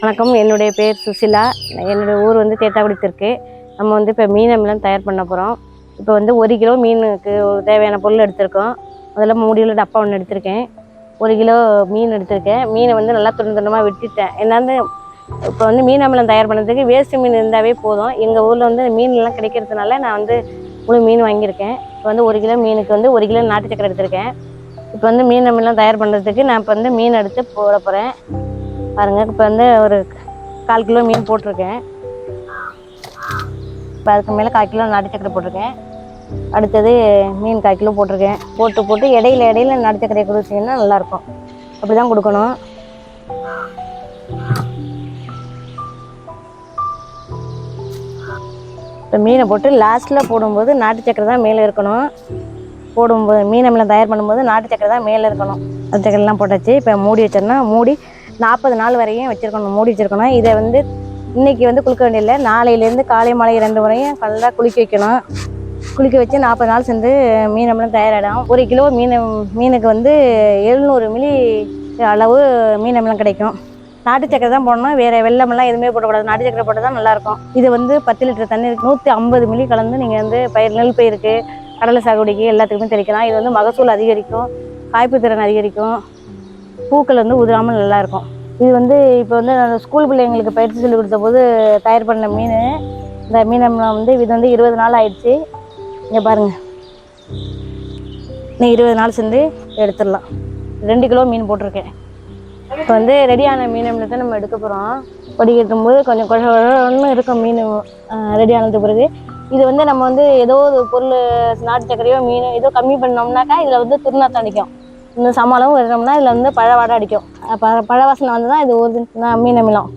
வணக்கம். என்னுடைய பேர் சுசிலா. என்னுடைய ஊர் வந்து தேத்தாக்குடி தெற்கு நம்ம வந்து இப்போ மீன் அமிலம் தயார் பண்ண போகிறோம் இப்போ வந்து ஒரு கிலோ மீனுக்கு தேவையான பொருள் எடுத்திருக்கோம். முதல்ல மூடியில் டப்பா ஒன்று எடுத்திருக்கேன். ஒரு கிலோ மீன் எடுத்திருக்கேன். மீனை வந்து நல்லா துண்டு துண்டமாக வெட்டிட்டேன். என்னந்து இப்போ வந்து மீன் அமிலம் தயார் பண்ணுறதுக்கு வேஸ்ட்டு மீன் இருந்தாவே போதும். எங்கள் ஊரில் வந்து மீன்லாம் கிடைக்கிறதுனால நான் வந்து முழு மீன் வாங்கியிருக்கேன். இப்போ வந்து ஒரு கிலோ மீனுக்கு வந்து ஒரு கிலோ நாட்டு சக்கரை எடுத்திருக்கேன். இப்போ வந்து மீன் அமிலம் தயார் பண்ணுறதுக்கு நான் இப்போ வந்து மீன் எடுத்து போட போகிறேன் பாருங்கள் இப்போ வந்து ஒரு கால் கிலோ மீன் போட்டிருக்கேன். இப்போ அதுக்கு மேலே கால் கிலோ நாட்டு சக்கரை போட்டிருக்கேன். அடுத்தது மீன் கால் கிலோ போட்டிருக்கேன். போட்டு போட்டு இடையில இடையில நாட்டு சக்கரையை கொடுத்தீங்கன்னா நல்லாயிருக்கும். அப்படி தான் கொடுக்கணும். இப்போ மீனை போட்டு லாஸ்ட்டில் போடும்போது நாட்டு சக்கரை தான் மேலே இருக்கணும். போடும்போது மீன் அமிலம் தயார் பண்ணும்போது நாட்டு சக்கரை தான் மேலே இருக்கணும். நாட்டு சக்கரைலாம் போட்டாச்சு. இப்போ மூடி வச்சோன்னா மூடி நாற்பது நாள் வரையும் வச்சுருக்கணும் மூடி வச்சுருக்கணும். இதை வந்து இன்றைக்கி வந்து குளிக்க வேண்டியதில்லை. நாளையிலேருந்து காலை மாலை ரெண்டு முறையும் நல்லா குளிக்க வைக்கணும். குளிக்க வச்சு நாற்பது நாள் சென்று மீன் அமிலம் தயாராகிடும் ஒரு கிலோ மீன் மீனுக்கு வந்து எழுநூறு மில்லி அளவு மீன் அமிலம் கிடைக்கும். நாட்டு சக்கரை தான் போடணும். வேறு வெள்ளமெல்லாம் எதுவுமே போடக்கூடாது. நாட்டு சக்கரை போட்டால் தான் நல்லாயிருக்கும். இது வந்து பத்து லிட்டர் தண்ணி நூற்றி ஐம்பது மில்லி கலந்து நீங்கள் வந்து பயிர் நெல் பயிருக்கு கடலை சாகுபடிக்கு எல்லாத்துக்குமே தெளிக்கலாம். இது வந்து மகசூல் அதிகரிக்கும். காய்ப்பு திறன் அதிகரிக்கும். பூக்கள் வந்து உதிராமல் நல்லாயிருக்கும். இது வந்து இப்போ வந்து நான் ஸ்கூல் பிள்ளைங்களுக்கு பயிற்சி சொல்லி கொடுத்த போது தயார் பண்ண மீன். இந்த மீன் வந்து இது வந்து இருபது நாள் ஆயிடுச்சு. இங்கே பாருங்கள் இன்னும் இருபது நாள் சென்று எடுத்துடலாம். ரெண்டு கிலோ மீன் போட்டிருக்கேன். இப்போ வந்து ரெடியான மீன் தான் நம்ம எடுக்க போகிறோம் பொடிக்கட்டும் போது கொஞ்சம் குழந்தை இருக்கும் மீன் ரெடியானதுக்கு பிறகு. இது வந்து நம்ம வந்து ஏதோ ஒரு பொருள் நாட்டு சக்கரையோ மீன் ஏதோ கம்மி பண்ணோம்னாக்கா இதில் வந்து துர்நாத்தம் அடிக்கும் இந்த சமாளம் விடுறோம்னா இதில் வந்து பழ வாடை அடிக்கும். ப பழ வாசனை வந்து தான் இது ஒரு மீன் அமிலம்.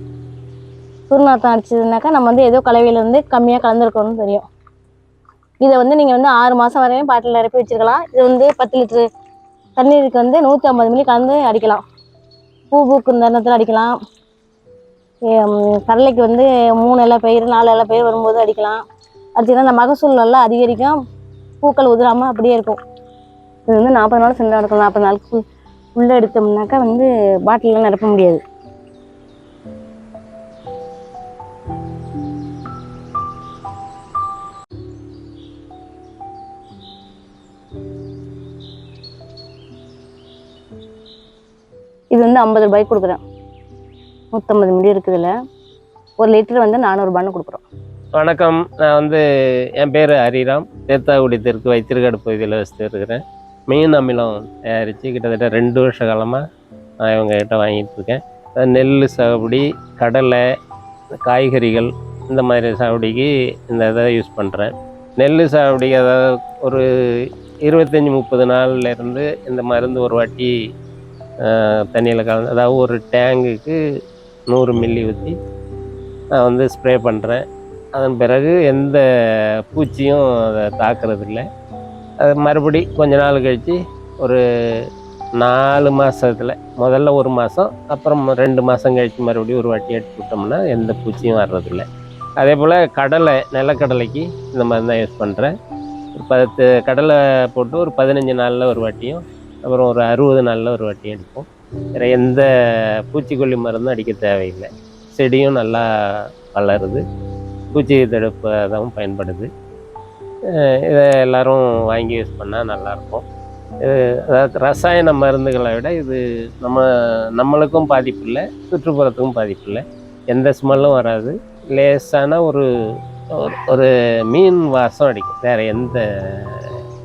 சூர்நாத்தம் அடிச்சதுனாக்கா நம்ம வந்து ஏதோ கலவையில் வந்து கம்மியாக கலந்துருக்கணும்னு தெரியும். இதை வந்து நீங்கள் வந்து ஆறு மாதம் வரையும் பாட்டில் நிரப்பி வச்சுருக்கலாம். இது வந்து பத்து லிட்ரு தண்ணீருக்கு வந்து நூற்றி ஐம்பது மில்லி கலந்து அடிக்கலாம். பூ பூக்கும் தருணத்தில் அடிக்கலாம். கடலைக்கு வந்து மூணு இலை பயிர் நாலு இலை பயிர் வரும்போது அடிக்கலாம். அடிச்சிங்கன்னா அந்த மகசூல் நல்லா அதிகரிக்கும். பூக்கள் உதிராமல் அப்படியே இருக்கும். இது வந்து நாற்பது நாள் சென்று எடுக்கலாம் நாற்பது நாளுக்கு உள்ளே எடுத்தோம்னாக்கா வந்து பாட்டிலெலாம் நிரப்ப முடியாது. இது வந்து ஐம்பது ரூபாய்க்கு கொடுக்குறேன். நூற்றம்பது மில்லி இருக்குதுல. ஒரு லிட்டர் வந்து நானூறுபான்னு கொடுக்குறோம். வணக்கம். நான் வந்து என் பேர் ஹரிராம். தேத்தாக்குடி தெற்கு வைத்திருக்காடு பகுதியில் வசித்து இருக்கிறேன் மீன் அமிலம் தயாரித்து கிட்டத்தட்ட ரெண்டு வருஷ காலமாக நான் இவங்ககிட்ட வாங்கிட்டுருக்கேன் நெல் சாகுபடி கடலை காய்கறிகள் இந்த மாதிரி சாகுபடிக்கு இந்த இதை யூஸ் பண்ணுறேன் நெல் சாகுபடிக்கு அதாவது ஒரு இருபத்தஞ்சி முப்பது நாள்லேருந்து இந்த மருந்து ஒரு வாட்டி தண்ணியில் கலந்து அதாவது ஒரு டேங்குக்கு நூறு மில்லி ஊற்றி நான் வந்து ஸ்ப்ரே பண்ணுறேன் அதன் பிறகு எந்த பூச்சியும் அதை தாக்குறதில்ல. மறுபடி கொஞ்ச நாள் கழித்து ஒரு நாலு மாதத்தில் முதல்ல ஒரு மாதம் அப்புறம் ரெண்டு மாதம் கழித்து மறுபடியும் ஒரு வாட்டி எடுத்து விட்டோம்னா எந்த பூச்சியும் வர்றதில்லை. அதே போல் கடலை நிலக்கடலைக்கு இந்த மாதிரி தான் யூஸ் பண்ணுறேன் ஒரு பத்து கடலை போட்டு ஒரு பதினஞ்சு நாளில் ஒரு வாட்டியும் அப்புறம் ஒரு அறுபது நாளில் ஒரு வாட்டியும் எடுப்போம். வேறு எந்த பூச்சிக்கொல்லி மருந்தும் அடிக்க தேவையில்லை. செடியும் நல்லா வளருது. பூச்சி தடுப்பதாகவும் பயன்படுது. இதை எல்லோரும் வாங்கி யூஸ் பண்ணால் நல்லாயிருக்கும். இது அதாவது ரசாயன மருந்துகளை விட இது நம்ம நம்மளுக்கும் பாதிப்பு இல்லை சுற்றுப்புறத்துக்கும் பாதிப்பு இல்லை. எந்த ஸ்மெல்லும் வராது. லேசான ஒரு ஒரு- ஒரு மீன் வாசம் அடிக்கும். வேறு எந்த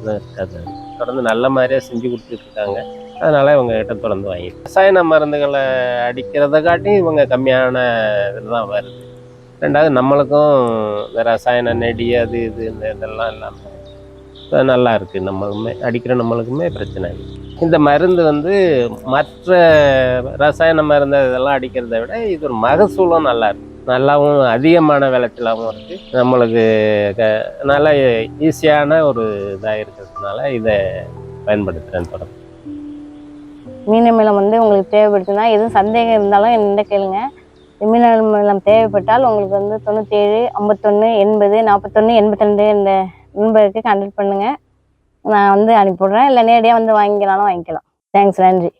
இதுவும் இருக்காது. தொடர்ந்து நல்ல மாதிரியாக செஞ்சு கொடுத்துட்ருக்காங்க. அதனால் இவங்க கிட்ட தொடர்ந்து வாங்கி ரசாயன மருந்துகளை அடிக்கிறத காட்டி இவங்க கம்மியான இதில் தான் வருது. ரெண்டாவது நம்மளுக்கும் இந்த ரசாயன நெடி அது இது இந்த இதெல்லாம் இல்லாமல் நல்லா இருக்குது நம்மளுக்குமே அடிக்கிற நம்மளுக்குமே பிரச்சனை இல்லை. இந்த மருந்து வந்து மற்ற ரசாயன மருந்து இதெல்லாம் அடிக்கிறத விட இது ஒரு மகசூலும் நல்லா இருக்குது நல்லாவும் அதிகமான விளைச்சலாகவும் இருக்குது நம்மளுக்கு க நல்லா ஈஸியான ஒரு இதாக இருக்கிறதுனால இதை பயன்படுத்துகிறேன் தொடர்ந்து. மீன் மேலம் வந்து உங்களுக்கு தேவைப்படுச்சுன்னா எதுவும் சந்தேகம் இருந்தாலும் என்கிட்ட கேளுங்க. மீன் மூலம் தேவைப்பட்டால் உங்களுக்கு வந்து தொண்ணூற்றேழு ஐம்பத்தொன்று எண்பது நாற்பத்தொன்று எண்பத்திரெண்டு இந்த நண்பருக்கு கான்டாக்ட் பண்ணுங்கள் நான் வந்து அனுப்பிவிட்றேன். இல்லை நேரடியாக வந்து வாங்கிக்கலாம்னு வாங்கிக்கலாம். தேங்க்ஸ் நன்றி.